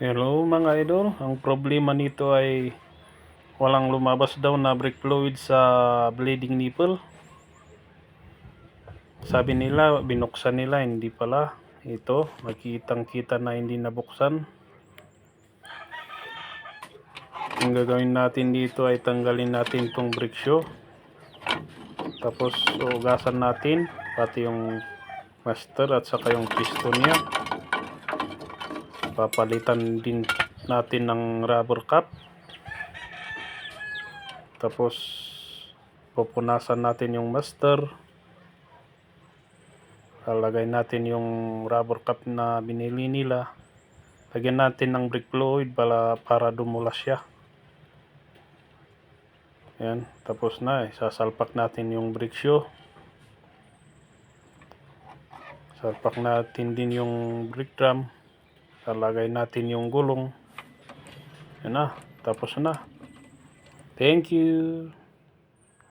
Hello mga idol, ang problema nito ay walang lumabas daw na brake fluid sa bleeding nipple. Sabi nila, binuksan nila, hindi pala. Ito, makitang kita na hindi nabuksan. Ang gagawin natin dito ay tanggalin natin itong brake shoe. Tapos ugasan natin, pati yung master at saka yung piston niya papalitan din natin ng rubber cap. Tapos pupunasan natin yung master. Lalagay natin yung rubber cap na binili nila. Lagyan natin ng brake fluid para, para dumulas siya. Yan tapos na eh. sasalpak natin yung brake shoe. Salpak natin din yung brake drum lalagay natin yung gulong. Yan na tapos na. Thank you